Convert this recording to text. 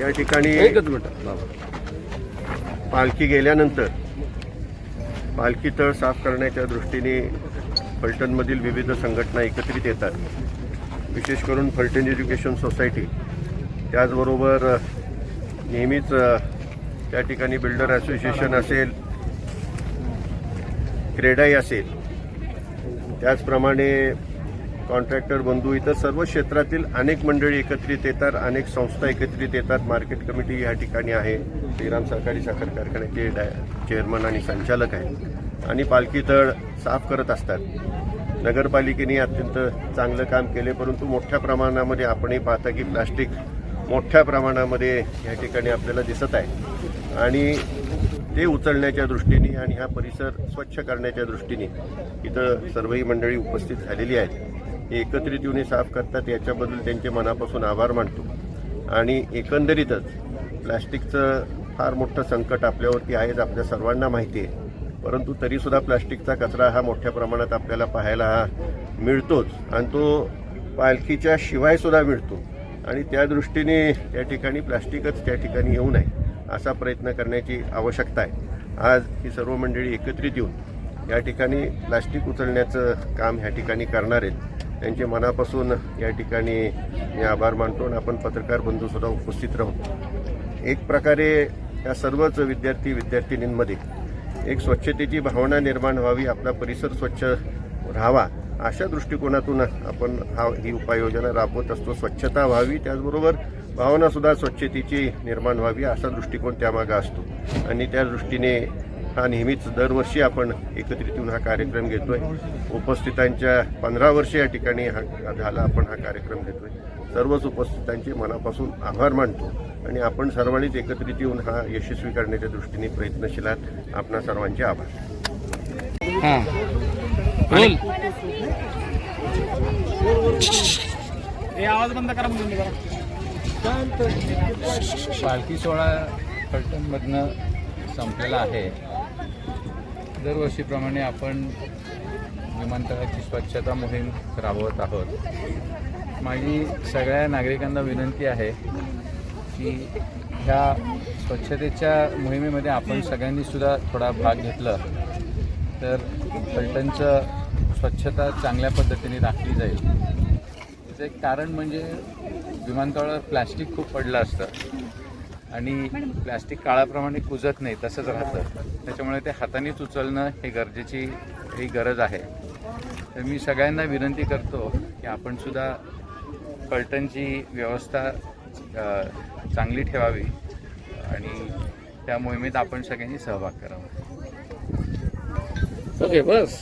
या ठिकाणी एकच मिनिट. पालखी गेल्यानंतर पालखी तळ साफ करण्याच्या दृष्टीने फलटणमधील विविध संघटना एकत्रित येतात. विशेष करून फलटण एज्युकेशन सोसायटी. त्याचबरोबर नेहमीच त्या ठिकाणी बिल्डर असोसिएशन असेल क्रेडाई असेल त्याचप्रमाणे कॉन्ट्रॅक्टर बंधू इतर सर्व क्षेत्रातील अनेक मंडळी एकत्रित येतात अनेक संस्था एकत्रित येतात. मार्केट कमिटी या ठिकाणी आहे. श्रीराम सहकारी साखर कारखान्याचे डाय चेअरमन आणि संचालक आहेत. आणि पालखी तळ साफ करत असतात. नगरपालिकेने अत्यंत चांगलं काम केले परंतु मोठ्या प्रमाणामध्ये आपणही पाहता की प्लास्टिक मोठ्या प्रमाणामध्ये या ठिकाणी आपल्याला दिसत आहे. आणि ते उचलण्याच्या दृष्टीने आणि हा परिसर स्वच्छ करण्याच्या दृष्टीने इथं सर्वही मंडळी उपस्थित झालेली आहेत. हे एकत्रित येऊन साफ करतात याच्याबद्दल त्यांचे मनापासून आभार मानतो. आणि एकंदरीतच प्लॅस्टिकचं फार मोठं संकट आपल्यावरती आहेच आपल्या सर्वांना माहिती आहे. परंतु तरीसुद्धा प्लास्टिकचा कचरा हा मोठ्या प्रमाणात आपल्याला पाहायला हा मिळतोच. आणि तो पालखीच्या शिवायसुद्धा मिळतो. आणि त्या दृष्टीने त्या ठिकाणी प्लास्टिकच त्या ठिकाणी येऊ नये असा प्रयत्न करण्याची आवश्यकता आहे. आज ही सर्व मंडळी एकत्रित येऊन या ठिकाणी प्लास्टिक उचलण्याचं काम ह्या ठिकाणी करणार आहेत. त्यांचे मनापासून या ठिकाणी मी आभार मानतो आणि आपण पत्रकार बंधूसुद्धा उपस्थित राहू. एक प्रकारे या सर्वच विद्यार्थी विद्यार्थिनींमध्ये एक स्वच्छतेची भावना निर्माण व्हावी आपला परिसर स्वच्छ राहावा अशा दृष्टिकोनातून आपण हा ही उपाययोजना राबवत असतो. स्वच्छता व्हावी त्याचबरोबर भावनासुद्धा स्वच्छतेची निर्माण व्हावी असा दृष्टिकोन त्यामागा असतो. आणि त्या दृष्टीने हा नेहमीच दरवर्षी आपण एकत्रित येऊन हा कार्यक्रम घेतोय. उपस्थितांच्या पंधरा वर्ष या ठिकाणी हा झाला आपण हा कार्यक्रम घेतोय. सर्वच उपस्थितांचे मनापासून आभार मानतो आणि आपण सर्वांनीच एकत्रित येऊन हा यशस्वी करण्याच्या दृष्टीने प्रयत्नशील आहात. आपणा सर्वांचे आभार. बोल. आवाज बंद करा पालखी सोहळा फलटणमधनं संपलेला आहे. दरवर्षीप्रमाणे आपण विमानतळाची स्वच्छता मोहीम राबवत आहोत. माझी सगळ्या नागरिकांना विनंती आहे की ह्या स्वच्छतेच्या मोहिमेमध्ये आपण सगळ्यांनी सुद्धा थोडा भाग घेतला तर पलटणचं स्वच्छता चांगल्या पद्धतीने राखली जाईल. त्याचं एक कारण म्हणजे विमानतळावर प्लॅस्टिक खूप पडलं असतं. आणि प्लॅस्टिक काळाप्रमाणे कुजत नाही तसंच राहतं. त्याच्यामुळे ते हातानेच उचलणं हे गरजेची ही गरज आहे. तर मी सगळ्यांना विनंती करतो की आपणसुद्धा पलटणची व्यवस्था चांगली ठेवावी आणि त्या मोहिमेत आपण सगळ्यांनी सहभाग करावा. ओके बस.